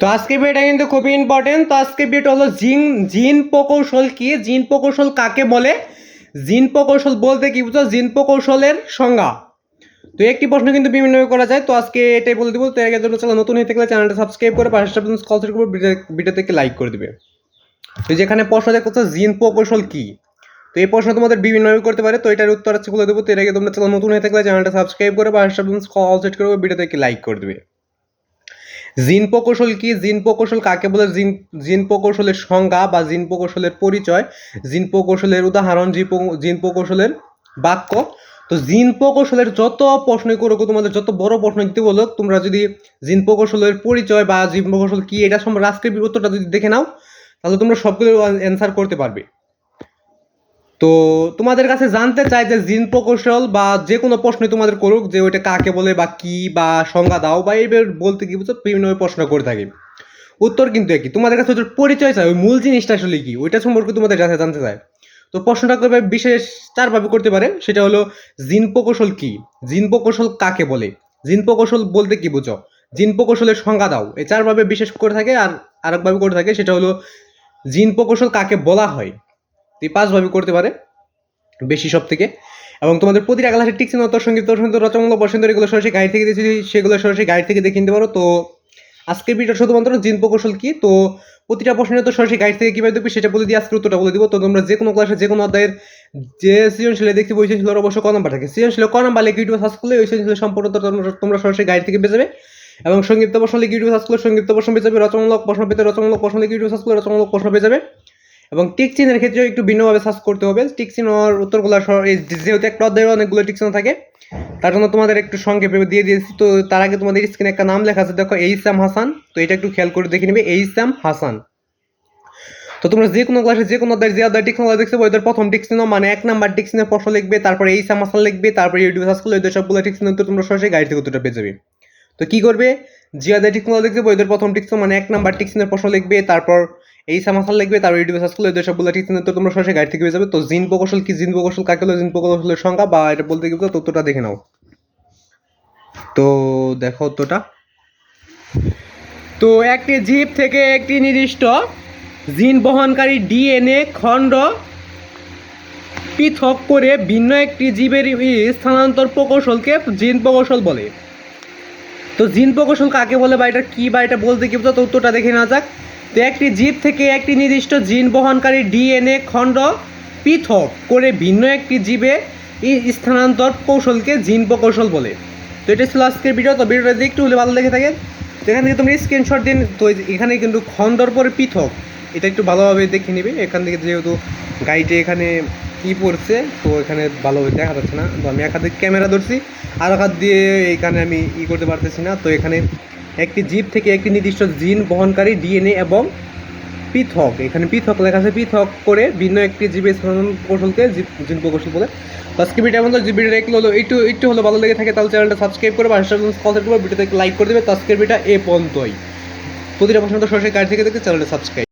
তো আজকে ভিডিওটা কিন্তু খুবই ইম্পর্টেন্ট তো আজকে ভিডিওটা হলো জিন জিন প্রকৌশল কি? জিন প্রকৌশল কাকে বলে? জিন প্রকৌশল বলতে কি বুঝছ? জিন প্রকৌশলের সংজ্ঞা। তো একটি প্রশ্ন কিন্তু বিভিন্নভাবে করা যায়। তো আজকে এটাই বলে দিব। তো এর জন্য চ্যানেল নতুন হয়ে থাকলে চ্যানেলটা সাবস্ক্রাইব করে পাশে কল করে ভিডিও থেকে লাইক করে দিবে। তো যেখানে প্রশ্ন দেখছ জিন প্রকৌশল কি? তো এই প্রশ্ন তোমাদের বিভিন্নভাবে করতে পারে। তো এটার উত্তর আছে বলে দেবো। তো এর আগে তোমরা চ্যানেল নতুন হয়ে থাকলে চ্যানেলটা সাবস্ক্রাইব করে কল সেট করে ভিডিও থেকে লাইক করে দেবে। জিন প্রকৌশল কি? জিন প্রকৌশল কাকে বলে? জিন জিন প্রকৌশলের সংজ্ঞা বা জিন প্রকৌশলের পরিচয়। জিন প্রকৌশলের উদাহরণ, জিন প্রকৌশলের বাক্য। তো জিন প্রকৌশলের যত প্রশ্নই করো তোমাদের যত বড় প্রশ্ন দিতে বলো, তোমরা যদি জিন প্রকৌশলের পরিচয় বা জিন প্রকৌশল কি, এটা সম্পর্কে আজকের উত্তরটা যদি দেখে নাও, তাহলে তোমরা সবগুলো অ্যান্সার করতে পারবে। তো তোমাদের কাছে জানতে চাই যে জিন প্রকৌশল বা যে কোনো প্রশ্নই তোমাদের করুক, যে ওইটা কাকে বলে বা কি বা সংজ্ঞা দাও বা এইবার বলতে কি বুঝছ? বিভিন্ন প্রশ্ন করে থাকে। উত্তর কিন্তু একই। তোমাদের কাছে ওটার পরিচয় চাই। ওই মূল জিনিসটা আসলে কি? ওইটা সম্পর্কে তোমাদের কাছে জানতে চায় তো প্রশ্নটা করবে বিশেষ চারভাবে করতে পারে। সেটা হলো, জিন প্রকৌশল কি? জিন প্রকৌশল কাকে বলে? জিন প্রকৌশল বলতে কি বুঝো? জিন প্রকৌশলের সংজ্ঞা দাও। এই চারভাবে বিশেষ করে থাকে আর আরেকভাবে করে থাকে। সেটা হলো, জিন প্রকৌশল কাকে বলা হয়? এই পাঁচভাবে করতে পারে, বেশি সব থেকে এবং তোমাদের প্রতিটা ক্লাসের টিকসিন অত সংগীত সংগীত রচনামূলক বসন্ত, এগুলো সরাসরি গাইড থেকে দিয়েছি সেগুলো সরাসরি গাইড থেকে দেখে নিতে পারো। তো আজকের ভিডিও শুধুমাত্র জিন প্রকৌশল কি? তো প্রতিটা প্রশ্নের তো সরাসরি গাইড থেকে কীভাবে দেখবে সেটা বলে দিয়ে আজকের উত্তরটা বলে দিব। তো তোমরা যে কোনো ক্লাসে যে কোনো অধ্যায়ের যে সৃজনশীলে দেখতে ওই সৃজনশীলের অবশ্য ক নাম্বার থাকে। সৃজনশীল ক নাম্বার লিখে ইউটিউবে সার্চ করলে ওই তো তোমরা তোমরা সরাসরি গাইড থেকে পেয়ে যাবে। এবং সংক্ষিপ্ত প্রশ্ন লিখে ইউটিউবে সার্চ করলে সংক্ষিপ্ত প্রশ্ন পেয়ে যাবে, রচনামূলক প্রশ্ন পেতে রচনামূলক প্রশ্ন লিখে ইউটিউবে সার্চ করলে রচনামূলক প্রশ্ন পেয়ে যাবে। এবং টিক চিহ্নের ক্ষেত্রে একটু ভিন্নভাবে সার্চ করতে হবে। টিক চিহ্নর উত্তরগুলো যেহেতু একটা অধ্যায়ের অনেকগুলো টিক চিহ্ন থাকে, তার জন্য তোমাদের একটু সংক্ষেপে দিয়ে দিয়েছি। তো তার আগে তোমাদের স্ক্রিনে একটা নাম লেখা আছে, দেখো এইসাম হাসান। তো এটা একটু খেয়াল করে দেখে নিবে, এইসাম হাসান। তো তোমরা যে কোনো ক্লাসে যে কোনো অধ্যায়, যে অধ্যায় টিক দেখছ, ওদের প্রথম টিক মানে এক নাম্বার টিক চিহ্নের প্রশ্ন লিখবে, তারপরে এইসাম হাসান লিখবে, তারপরে ইউটিউবে সার্চ করলে ওদের সবগুলো টিক চিহ্ন তোমরা সরাসরি গাড়ি থেকে উত্তরটা পেয়ে যাবে। তো কি করবে? যে অধ্যায় চিহ্ন ওদের প্রথম টিক মানে এক নাম্বার টিক চিহ্নের প্রশ্ন লিখবে, তারপর এই সামাসাল লিখবে তারপর ইউটিউবে সার্চ করলে সবগুলো চিহ্ন তো তোমরা সরাসরি গাড়ি থেকে পেয়ে যাবে। তো জিন প্রকৌশল কি? জিন প্রকৌশল কাকে হলো জিন প্রকৌশলের সংখ্যা বা এটা বলতে গেলে তথ্যটা দেখে নাও। তো দেখো উত্তরটা তো একটি জীব থেকে একটি নির্দিষ্ট জিন বহনকারী ডিএনএ খণ্ড পৃথক করে ভিন্ন একটি জীবের স্থানান্তর প্রকৌশলকে জিন প্রকৌশল বলে। তো জিন প্রকৌশল কাকে বলে বা এটা কী বা এটা বলতে কি তো উত্তরটা দেখে না যাক। তো একটি জীব থেকে একটি নির্দিষ্ট জিন বহনকারী ডিএনএ খণ্ড পৃথক করে ভিন্ন একটি জীবে স্থানান্তর কৌশলকে জিন প্রকৌশল বলে। তো এটা ছিল আজকের ভিডিও। তো ভিডিওটা একটু হলে ভালো লেগে থাকে, তো এখান থেকে তুমি স্ক্রিনশট দিন তো এখানে কিন্তু খণ্ডর পরে পৃথক। এটা একটু ভালোভাবে দেখে নিবে। এখান থেকে যেহেতু গাইডে এখানে কি পড়ছে, তো এখানে ভালোভাবে দেখা যাচ্ছে না। তো আমি এক হাতে ক্যামেরা ধরছি, আর এক হাত দিয়ে এখানে আমি ই করতে পারতেছি না। তো এখানে একটি জীব থেকে একটি নির্দিষ্ট জিন বহনকারী ডিএনএ এবং পৃথক। এখানে পৃথক লেখা আছে, পৃথক করে ভিন্ন একটি জীবের স্থানান্তর কৌশলকে জিন প্রকৌশল বলে। আজকে ভিডিও আমাদের যে ভিডিওটা একটু হলো একটু একটু হলো ভালো লেগে থাকে, তাহলে চ্যানেলটা সাবস্ক্রাইব করে বা কল করবে ভিডিওতে লাইক করে দেবে। তো আজকের ভিডিওটা এ পর্যন্তই। প্রতিটা প্রশ্ন তো সরাসরি কাজ থেকে দেখতে চ্যানেলটা সাবস্ক্রাইব